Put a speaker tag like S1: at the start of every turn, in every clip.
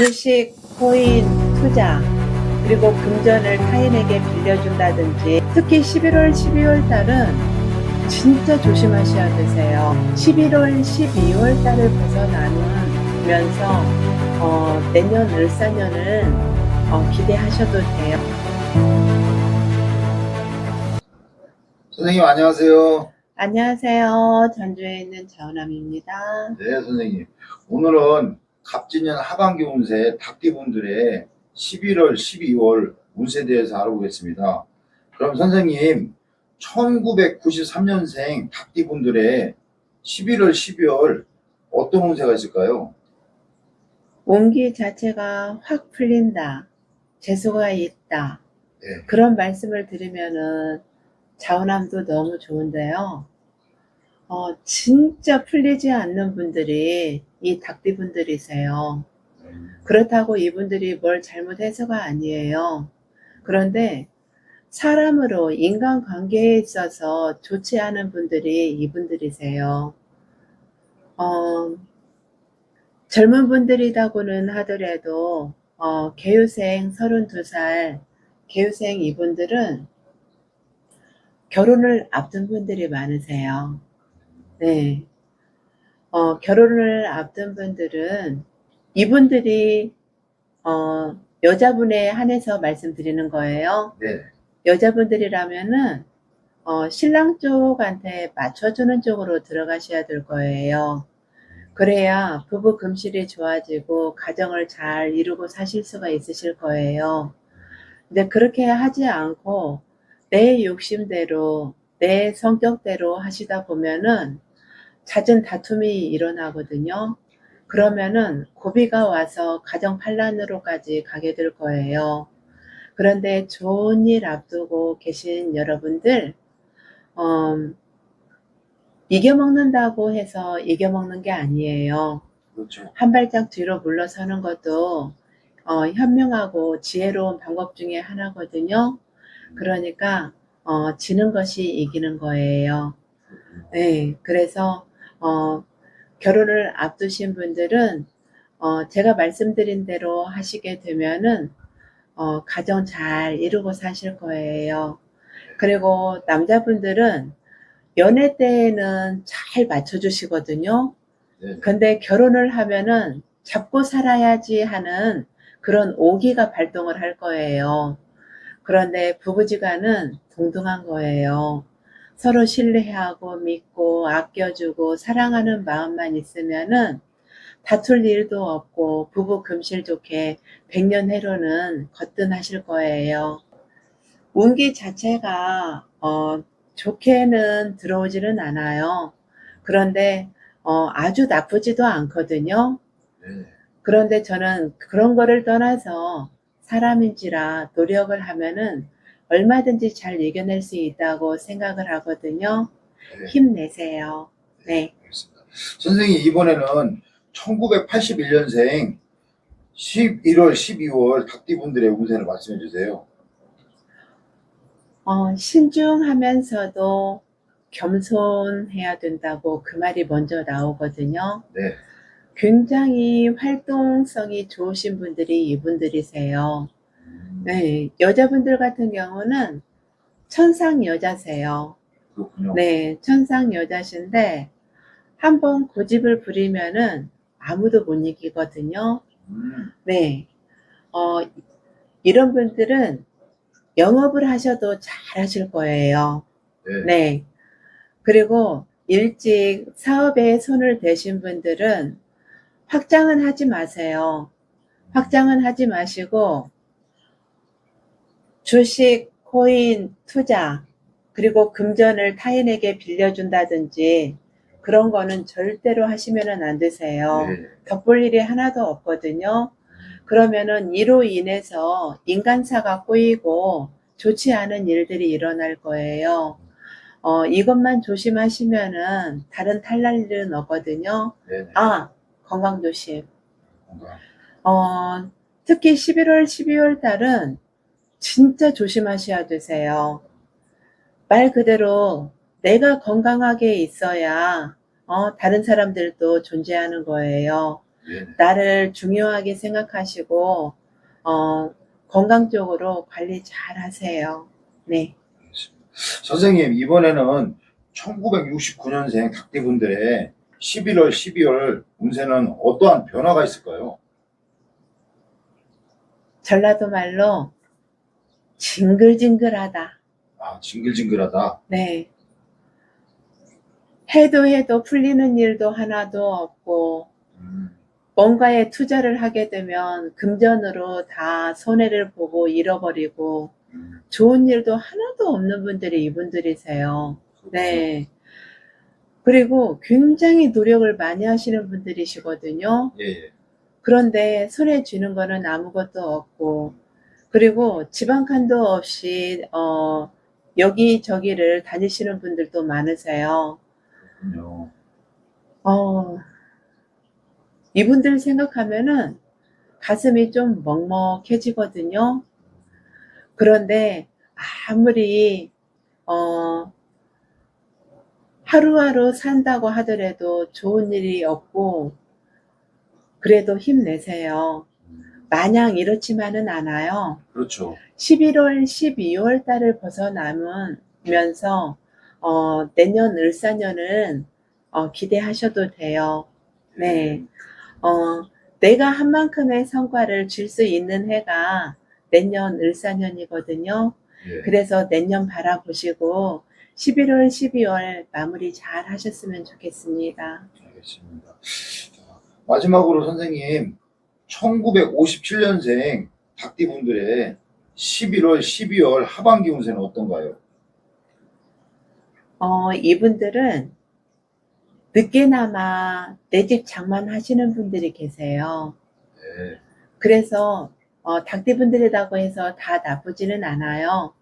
S1: 주식, 코인, 투자, 그리고 금전을 타인에게 빌려준다든지 특히 11월, 12월 달은 진짜 조심하셔야 되세요. 11월, 12월 달을 벗어나면서 어, 내년 을사년은 어, 기대하셔도 돼요.
S2: 선생님 안녕하세요.
S1: 안녕하세요. 전주에 있는 자은함입니다.
S2: 네, 선생님. 오늘은 갑진년 하반기 운세 닭띠분들의 11월, 12월 운세에 대해서 알아보겠습니다. 그럼 선생님, 1993년생 닭띠분들의 11월, 12월 어떤 운세가 있을까요?
S1: 온기 자체가 확 풀린다. 재수가 있다.
S2: 네.
S1: 그런 말씀을 들으면은 자원함도 너무 좋은데요. 어, 진짜 풀리지 않는 분들이 이 닭띠분들이세요. 그렇다고 이분들이 뭘 잘못해서가 아니에요. 그런데 사람으로 인간 관계에 있어서 좋지 않은 분들이 이분들이세요. 어, 젊은 분들이라고는 하더라도 어, 개유생 32살 개유생 이분들은 결혼을 앞둔 분들이 많으세요. 네. 어, 결혼을 앞둔 분들은 이분들이 어, 여자분에 한해서 말씀드리는 거예요.
S2: 네.
S1: 여자분들이라면은 어, 신랑 쪽한테 맞춰주는 쪽으로 들어가셔야 될 거예요. 그래야 부부 금실이 좋아지고 가정을 잘 이루고 사실 수가 있으실 거예요. 근데 그렇게 하지 않고 내 욕심대로 내 성격대로 하시다 보면은 잦은 다툼이 일어나거든요. 그러면은 고비가 와서 가정 판란으로까지 가게 될 거예요. 그런데 좋은 일 앞두고 계신 여러분들, 음, 이겨먹는다고 해서 이겨먹는 게 아니에요.
S2: 그렇죠.
S1: 한 발짝 뒤로 물러서는 것도 어, 현명하고 지혜로운 방법 중에 하나거든요. 그러니까 어, 지는 것이 이기는 거예요. 네, 그래서 어, 결혼을 앞두신 분들은 어, 제가 말씀드린 대로 하시게 되면은 어, 가정 잘 이루고 사실 거예요. 그리고 남자분들은 연애 때에는 잘 맞춰주시거든요.
S2: 네.
S1: 근데 결혼을 하면은 잡고 살아야지 하는 그런 오기가 발동을 할 거예요. 그런데 부부지간은 동등한 거예요. 서로 신뢰하고 믿고 아껴주고 사랑하는 마음만 있으면은 다툴 일도 없고 부부 금실 좋게 백년 해로는 거뜬하실 거예요. 운기 자체가 어, 좋게는 들어오지는 않아요. 그런데 어, 아주 나쁘지도 않거든요.
S2: 네.
S1: 그런데 저는 그런 거를 떠나서 사람인지라 노력을 하면은 얼마든지 잘 이겨낼 수 있다고 생각을 하거든요.
S2: 네.
S1: 힘내세요. 네.
S2: 알겠습니다. 선생님, 이번에는 1981년생 11월, 12월 닭띠분들의 운세를 말씀해 주세요.
S1: 어, 신중하면서도 겸손해야 된다고 그 말이 먼저 나오거든요.
S2: 네.
S1: 굉장히 활동성이 좋으신 분들이 이분들이세요.
S2: 음,
S1: 네, 여자분들 같은 경우는 천상 여자세요.
S2: 그렇군요.
S1: 네, 천상 여자신데 한번 고집을 부리면은 아무도 못 이기거든요.
S2: 음,
S1: 네, 어, 이런 분들은 영업을 하셔도 잘 하실 거예요.
S2: 네.
S1: 네. 그리고 일찍 사업에 손을 대신 분들은 확장은 하지 마세요. 확장은 하지 마시고 주식, 코인, 투자, 그리고 금전을 타인에게 빌려준다든지 그런 거는 절대로 하시면은 안 되세요.
S2: 네.
S1: 덕볼 일이 하나도 없거든요. 그러면은 이로 인해서 인간사가 꼬이고 좋지 않은 일들이 일어날 거예요. 어, 이것만 조심하시면은 다른 탈날 일은 없거든요.
S2: 네.
S1: 아, 건강 조심.
S2: 건강.
S1: 어, 특히 11월, 12월 달은 진짜 조심하셔야 되세요. 말 그대로 내가 건강하게 있어야 어, 다른 사람들도 존재하는 거예요.
S2: 예.
S1: 나를 중요하게 생각하시고 어, 건강적으로 관리 잘 하세요. 네.
S2: 선생님 이번에는 1969년생 닭띠분들의 11월, 12월 운세는 어떠한 변화가 있을까요?
S1: 전라도 말로 징글징글하다.
S2: 아, 징글징글하다.
S1: 네. 해도 해도 풀리는 일도 하나도 없고
S2: 음,
S1: 뭔가에 투자를 하게 되면 금전으로 다 손해를 보고 잃어버리고
S2: 음,
S1: 좋은 일도 하나도 없는 분들이 이분들이세요.
S2: 그렇군요.
S1: 네. 그리고 굉장히 노력을 많이 하시는 분들이시거든요.
S2: 예, 예.
S1: 그런데 손에 쥐는 거는 아무것도 없고, 그리고 지방 칸도 없이, 어, 여기 저기를 다니시는 분들도 많으세요. 어, 이분들 생각하면은 가슴이 좀 먹먹해지거든요. 그런데 아무리, 어, 하루하루 산다고 하더라도 좋은 일이 없고, 그래도 힘내세요.
S2: 음,
S1: 마냥 이렇지만은 않아요.
S2: 그렇죠.
S1: 11월, 12월 달을 벗어나면서, 어, 내년 을사년은, 어, 기대하셔도 돼요. 네. 어, 내가 한 만큼의 성과를 줄 수 있는 해가 내년 을사년이거든요.
S2: 예.
S1: 그래서 내년 바라보시고 11월, 12월 마무리 잘 하셨으면 좋겠습니다.
S2: 알겠습니다. 자, 마지막으로 선생님, 1957년생 닭띠분들의 11월, 12월 하반기 운세는 어떤가요?
S1: 어, 이분들은 늦게나마 내 집 장만 하시는 분들이 계세요.
S2: 네.
S1: 그래서 어, 닭띠분들이라고 해서 다 나쁘지는 않아요.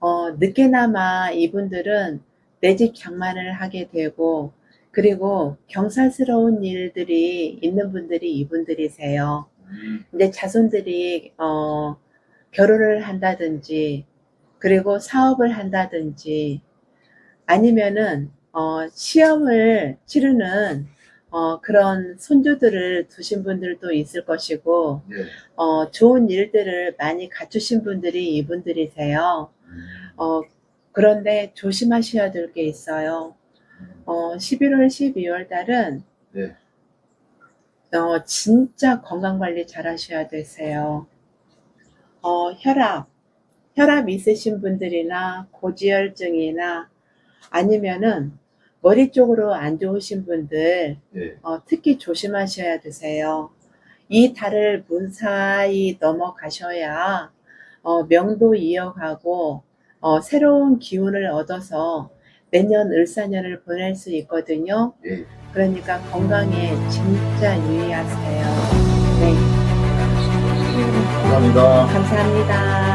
S1: 어, 늦게나마 이분들은 내 집 장만을 하게 되고 그리고 경사스러운 일들이 있는 분들이 이분들이세요.
S2: 음,
S1: 이제 자손들이 어, 결혼을 한다든지 그리고 사업을 한다든지 아니면은 어, 시험을 치르는 어, 그런 손주들을 두신 분들도 있을 것이고
S2: 네.
S1: 어, 좋은 일들을 많이 갖추신 분들이 이분들이세요.
S2: 음,
S1: 어, 그런데 조심하셔야 될 게 있어요. 어, 11월, 12월 달은
S2: 네.
S1: 어, 진짜 건강 관리 잘 하셔야 되세요. 어, 혈압, 혈압 있으신 분들이나 고지혈증이나 아니면은 머리 쪽으로 안 좋으신 분들
S2: 네.
S1: 어, 특히 조심하셔야 되세요. 이 달을 무사히 넘어가셔야 어, 명도 이어가고 어, 새로운 기운을 얻어서 내년 을사년을 보낼 수 있거든요.
S2: 예.
S1: 그러니까 건강에 진짜 유의하세요. 네,
S2: 감사합니다.
S1: 감사합니다.